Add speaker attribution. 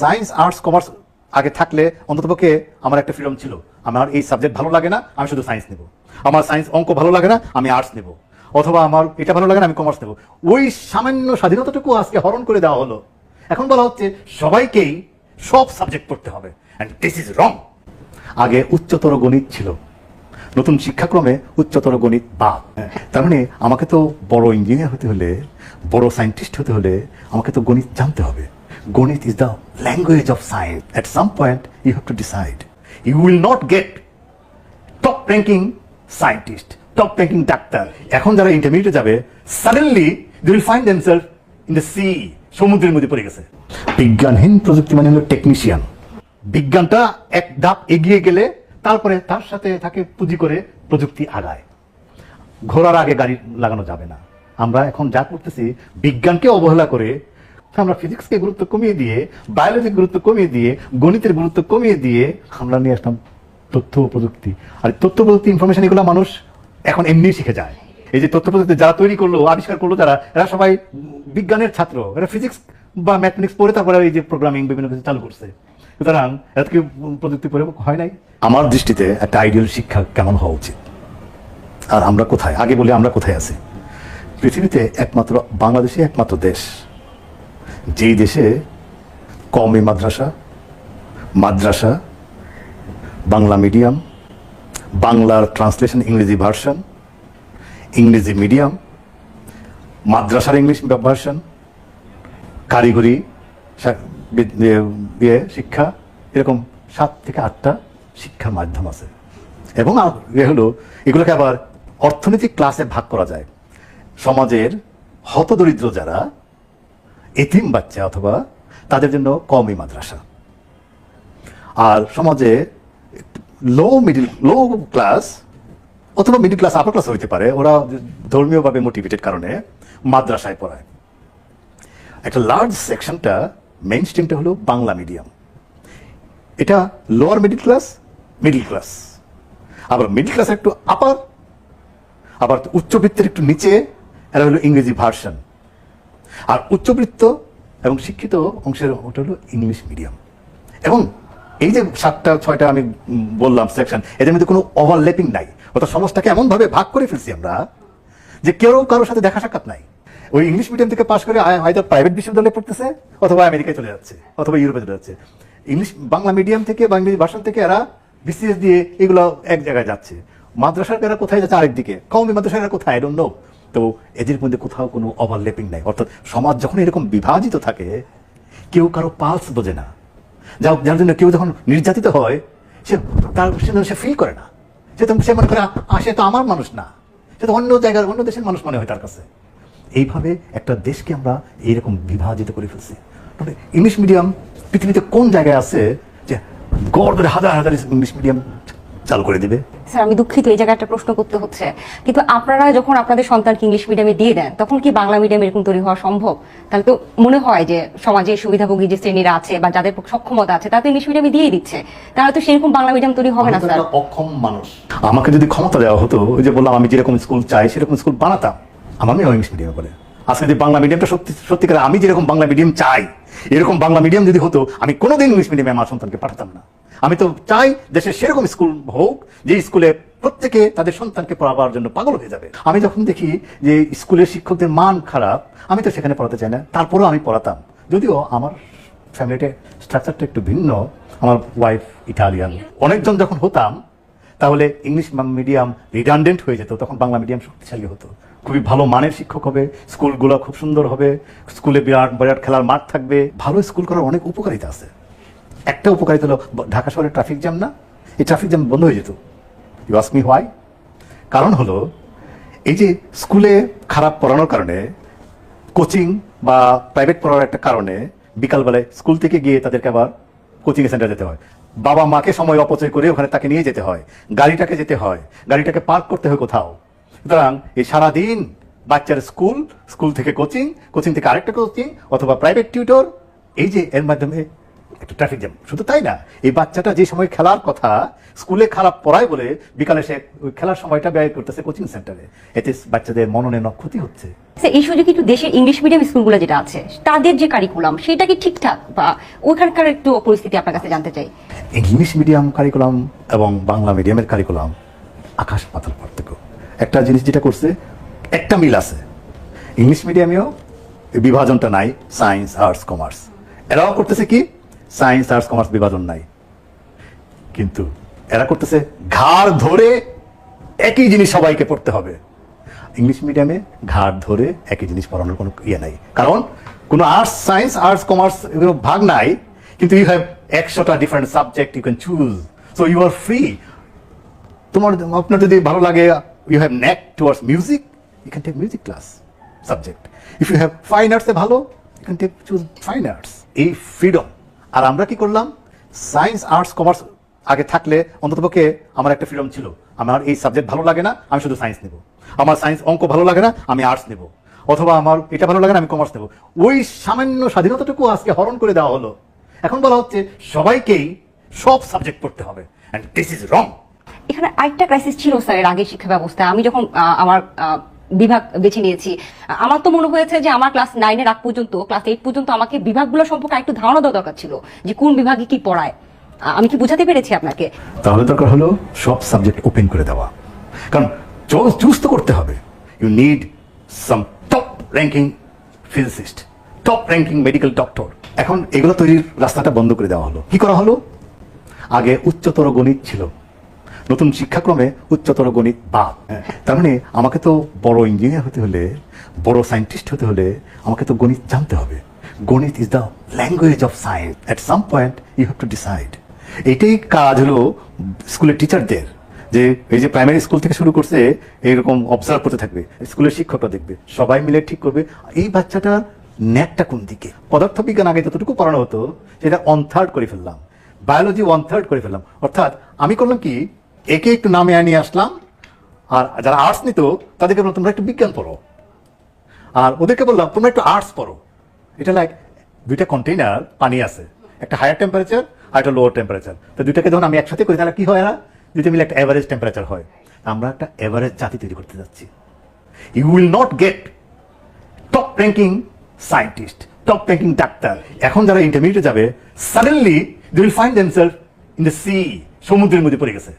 Speaker 1: Science arts commerce আগে থাকলে অন্ততপক্ষে আমার একটা ফ্রিডম ছিল। আমার এই সাবজেক্ট ভালো লাগে না, আমি শুধু সায়েন্স নেব। আমার সায়েন্স অঙ্ক ভালো লাগে না, আমি আর্টস নেব। অথবা আমার এটা ভালো লাগে না, আমি কমার্স নেব। ওই সামান্য স্বাধীনতাটুকু আজকে হরণ করে দেওয়া হলো। এখন বলা হচ্ছে সবাইকেই সব সাবজেক্ট পড়তে হবে। অ্যান্ড দিস ইজ রং আগে উচ্চতর গণিত ছিল। নতুন শিক্ষাক্রমে উচ্চতর গণিত বাদ। তার মানে আমাকে তো বড় ইঞ্জিনিয়ার হতে হলে, বড় সায়েন্টিস্ট হতে হলে আমাকে তো গণিত জানতে হবে। গণিত is the language of science at some point you have to decide you will not get top ranking scientist top ranking doctor এখন যারা ইন্টারমিডিয়েটে যাবে suddenly they will find themselves in the sea সমুদ্রের মধ্যে পড়ে গেছে। বিজ্ঞানহীন প্রযুক্তি মানে হলো টেকনিশিয়ান বিজ্ঞানটা এক ধাপ এগিয়ে গেলে তারপরে তার সাথে তাকে পুঁজি করে প্রযুক্তি আগায়। ঘোড়ার আগে গাড়ি লাগানো যাবে না। আমরা এখন যা করতেছি, বিজ্ঞানকে অবহেলা করে আমরা ফিজিক্সকে গুরুত্ব কমিয়ে দিয়ে, বায়োলজির গুরুত্ব কমিয়ে দিয়ে, গণিতের গুরুত্ব কমিয়ে দিয়ে আমরা নিয়ে আসলাম তথ্য প্রযুক্তি। আর তথ্য প্রযুক্তি ইনফরমেশন এগুলো মানুষ এখন এমনি শিখে যায়। এই যে তথ্য প্রযুক্তি যারা তৈরি করল আবিষ্কার করল যারা, এরা সবাই বিজ্ঞানের ছাত্র। এরা ফিজিক্স বা ম্যাথমেটিক্স পড়ে তারপরে এই যে প্রোগ্রামিং বিভিন্ন কিছু চালু করছে। সুতরাং এরা তো কি প্রযুক্তি পড়ে হয় নাই। আমার দৃষ্টিতে একটা আইডিয়াল শিক্ষা কেমন হওয়া উচিত? আর আমরা কোথায়? আগে বলি আমরা কোথায় আছি? পৃথিবীতে একমাত্র, বাংলাদেশই একমাত্র দেশ। যেই দেশে কমই মাদ্রাসা মাদ্রাসা, বাংলা মিডিয়াম, বাংলার ট্রান্সলেশন ইংরেজি ভার্সন, ইংরেজি মিডিয়াম, মাদ্রাসার ইংলিশ ভার্সন, কারিগরি ইয়ে শিক্ষা, এরকম সাত থেকে আটটা শিক্ষার মাধ্যম আছে। এবং এ হলো, এগুলোকে আবার অর্থনৈতিক ক্লাসে ভাগ করা যায়। সমাজের হতদরিদ্র যারা এতিম বাচ্চা অথবা তাদের জন্য কমই মাদ্রাসা। আর সমাজে লো মিডিল লো ক্লাস অথবা মিডিল ক্লাস আপার ক্লাস হইতে পারে, ওরা ধর্মীয়ভাবে মোটিভেটেড কারণে মাদ্রাসায় পড়ায়। একটা লার্জ সেকশনটা মেইন স্ট্রিমটা হলো বাংলা মিডিয়াম এটা lower middle class middle class আবার মিডিল ক্লাস একটু আপার আবার উচ্চবৃত্তের একটু নিচে, এরা হলো ইংরেজি ভার্সন আর উচ্চবৃত্ত এবং শিক্ষিত অংশের ওটা হলো ইংলিশ মিডিয়াম এবং এই যে সাতটা, ছয়টা আমি বললাম সেকশন এদের মধ্যে কোনো ওভারল্যাপিং নাই। অর্থাৎ সমাজটাকে এমনভাবে ভাগ করে ফেলছি আমরা যে কেউ কারোর সাথে দেখা সাক্ষাৎ নাই। ওই ইংলিশ মিডিয়াম থেকে পাশ করে হয়তো প্রাইভেট বিশ্ববিদ্যালয়ে পড়তেছে অথবা আমেরিকায় চলে যাচ্ছে, অথবা ইউরোপে চলে যাচ্ছে। ইংলিশ বাংলা মিডিয়াম থেকে বা ইংরেজি ভাষণ থেকে এরা বিসিএস দিয়ে এগুলো এক জায়গায় যাচ্ছে। মাদ্রাসার এরা কোথায় যাচ্ছে আরেক দিকে কমই মাদ্রাসার এরা কোথায়? ডোন্ট নো তো এদের মধ্যে কোথাও কোনো ওভারল্যাপিং নাই। অর্থাৎ সমাজ যখন এরকম বিভাজিত থাকে কেউ কারও পালস বোঝে না। যা যার জন্য কেউ যখন নির্যাতিত হয় সে তার সে ফিল করে না। সে তো সে মনে করে "আ, সে তো আমার মানুষ না। সে তো অন্য জায়গার অন্য দেশের মানুষ মনে হয় তার কাছে। এইভাবে একটা দেশকে আমরা এইরকম বিভাজিত করে ফেলছি। মানে ইংলিশ মিডিয়াম পৃথিবীতে কোন জায়গায় আছে যে গড় ধরে হাজার হাজার ইংলিশ মিডিয়াম চালু করে দিবে।
Speaker 2: স্যার আমি দুঃখিত এই জায়গায় একটা প্রশ্ন করতে হচ্ছে। কিন্তু আপনারা যখন আপনাদের সন্তানকে ইংলিশ মিডিয়ামে দিয়ে দেন তখন কি বাংলা মিডিয়ামে এরকম তৈরি হওয়া সম্ভব? তাহলে তো মনে হয় যে সমাজে সুবিধাভোগী যে শ্রেণীরা আছে বা যাদের সক্ষমতা আছে তারা তো ইংলিশ মিডিয়ামে দিয়ে দিচ্ছে। তাহলে তো সেরকম বাংলা মিডিয়াম তৈরি হবে না স্যার।
Speaker 1: অক্ষম মানুষ। আমাকে যদি ক্ষমতা দেওয়া হতো ওই যে বললাম আমি যেরকম স্কুল চাই সেরকম স্কুল বানাতাম। আমার মেয়েও ইংলিশ মিডিয়ামে পড়ে। আজকে যদি বাংলা মিডিয়ামটা সত্যি সত্যিকার আমি যেরকম বাংলা মিডিয়াম চাই, এরকম বাংলা মিডিয়াম যদি হতো, আমি কোনোদিন ইংলিশ মিডিয়ামে আমার সন্তানকে পাঠাতাম না। আমি তো চাই দেশের সেরকম স্কুল হোক, যে স্কুলে প্রত্যেকে তাদের সন্তানকে পড়াবার জন্য পাগল হয়ে যাবে। আমি যখন দেখি যে স্কুলের শিক্ষকদের মান খারাপ, আমি তো সেখানে পড়াতে চাই না। তারপরেও আমি পড়াতাম। যদিও আমার ফ্যামিলিতে স্ট্রাকচারটা একটু ভিন্ন, আমার ওয়াইফ ইটালিয়ান অনেকজন যখন হতাম, তাহলে ইংলিশ মিডিয়াম রিডান্ডেন্ট হয়ে যেত, তখন বাংলা মিডিয়াম শক্তিশালী হতো। খুবই ভালো মানের শিক্ষক হবে, স্কুলগুলো খুব সুন্দর হবে, স্কুলে বিরাট বিরাট খেলার মাঠ থাকবে। ভালো স্কুল করার অনেক উপকারিতা আছে। একটা উপকারিতা হলো, ঢাকা শহরে ট্রাফিক জ্যাম না, এই ট্রাফিক জ্যাম বন্ধ হয়ে যেত। ইউ মি হোয়াই কারণ হলো, এই যে স্কুলে খারাপ পড়ানোর কারণে কোচিং বা প্রাইভেট পড়ার একটা কারণে, বিকালবেলায় স্কুল থেকে গিয়ে তাদেরকে আবার কোচিং সেন্টার যেতে হয়। বাবা মাকে সময় অপচয় করে ওখানে তাকে নিয়ে যেতে হয়। গাড়িটাকে যেতে হয়। গাড়িটাকে পার্ক করতে হয় কোথাও। সুতরাং এই সারাদিন বাচ্চার স্কুল স্কুল থেকে কোচিং কোচিং থেকে আরেকটা কোচিং অথবা প্রাইভেট টিউটর এই যে এর মাধ্যমে একটা ট্রাফিক জ্যাম শুধু তাই না এই বাচ্চাটা যে সময় খেলার কথা স্কুলে খারাপ পড়ায় বলে বিকালে সে ওই খেলার সময়টা ব্যয় করতেছে কোচিং সেন্টারে। এতে বাচ্চাদের মননে ক্ষতি হচ্ছে।
Speaker 2: এই সুযোগে একটু দেশের ইংলিশ মিডিয়াম স্কুলগুলো যেটা আছে তাদের যে কারিকুলাম সেটা কি ঠিকঠাক বা ওইখানকার একটু পরিস্থিতি আপনার কাছে জানতে চাই?
Speaker 1: ইংলিশ মিডিয়াম কারিকুলাম এবং বাংলা মিডিয়ামের কারিকুলাম আকাশ পাতাল পার্থক্য একটা জিনিস যেটা করছে, একটা মিল আছে। ইংলিশ মিডিয়ামেও বিভাজনটা নাই সায়েন্স আর্টস কমার্স এরাও করতেছে কি? সায়েন্স আর্টস কমার্স বিভাজন নাই। কিন্তু এরা করতেছে ঘাড় ধরে একই জিনিস সবাইকে পড়তে হবে। ইংলিশ মিডিয়ামে ঘাড় ধরে একই জিনিস পড়ানোর কোনো ইয়ে নাই। কারণ কোনো আর্টস সায়েন্স আর্টস কমার্স এগুলো ভাগ নাই, কিন্তু ইউ হ্যাভ একশোটা different subject you can choose so you are free তোমার, আপনার যদি ভালো লাগে you have neck towards music you can take music class subject if you have fine আর্টসে ভালো you can take choose fine arts এই freedom আর আমরা কি করলাম? সায়েন্স আর্টস কমার্স আগে থাকলে অন্ততপক্ষে আমার একটা ফ্রিডম ছিল। আমার এই সাবজেক্ট ভালো লাগে না, আমি শুধু সায়েন্স নেব। আমার সায়েন্স অঙ্ক ভালো লাগে না, আমি আর্টস নেব। অথবা আমার এটা ভালো লাগে না, আমি কমার্স নেব। ওই সামান্য স্বাধীনতাটুকু আজকে হরণ করে দেওয়া হলো। এখন বলা হচ্ছে সবাইকেই সব সাবজেক্ট পড়তে হবে। অ্যান্ড দিস ইজ রং
Speaker 2: এখানে আরেকটা ক্রাইসিস ছিল স্যার, এর আগে শিক্ষা ব্যবস্থায় আমি যখন আমার বিভাগ বেছে নিয়েছি আমার তো মনে হয়েছে যে আমার ক্লাস নাইনের আগ পর্যন্ত ক্লাস এইট পর্যন্ত আমাকে বিভাগগুলো সম্পর্কে একটু ধারণা দেওয়া দরকার ছিল, যে কোন বিভাগে কি পড়ায়। আমি কি বোঝাতে পেরেছি আপনাকে?
Speaker 1: তাহলে দরকার হলো সব সাবজেক্ট ওপেন করে দেওয়া। কারণ চুজ তো করতে হবে। You need some top ranking physicist top ranking medical doctor এখন এগুলো তৈরির রাস্তাটা বন্ধ করে দেওয়া হলো। কি করা হলো? আগে উচ্চতর গণিত ছিল। নতুন শিক্ষাক্রমে উচ্চতর গণিত বাদ। হ্যাঁ, তার মানে আমাকে তো বড় ইঞ্জিনিয়ার হতে হলে বড় সায়েন্টিস্ট হতে হলে আমাকে তো গণিত জানতে হবে। গণিত is the language of science at some point you have to decide এইটাই কাজ হলো স্কুলের টিচারদের যে এই যে প্রাইমারি স্কুল থেকে শুরু করছে এরকম অবজার্ভ করতে থাকবে। স্কুলের শিক্ষকরা দেখবে। সবাই মিলে ঠিক করবে। এই বাচ্চাটা ন্যাকটা কোন দিকে? পদার্থবিজ্ঞান আগে যতটুকু পড়ানো হতো সেটা ওয়ান থার্ড করে ফেললাম। বায়োলজি ওয়ান থার্ড করে ফেললাম। অর্থাৎ আমি করলাম কি একে একটু নামে আনিয়ে আসলাম। আর যারা আর্টস নিত, তাদেরকে বললাম, তোমরা একটু বিজ্ঞান পড়ো। আর ওদেরকে বললাম, তোমরা একটু আর্টস পড়ো। এটা লাইক দুইটা কন্টেইনার পানি আছে। একটা হায়ার টেম্পারেচার আর একটা লোয়ার টেম্পারেচার তো দুইটাকে যখন আমি একসাথে করি, তাহলে কি হয় না দুইটা মিলে একটা এভারেজ টেম্পারেচার হয়। আমরা একটা এভারেজ জাতি তৈরি করতে যাচ্ছি। You will not get top ranking scientist top ranking doctor এখন যারা ইন্টারমিডিয়েটে যাবে suddenly they will find themselves in the sea সমুদ্রের মধ্যে পড়ে গেছে।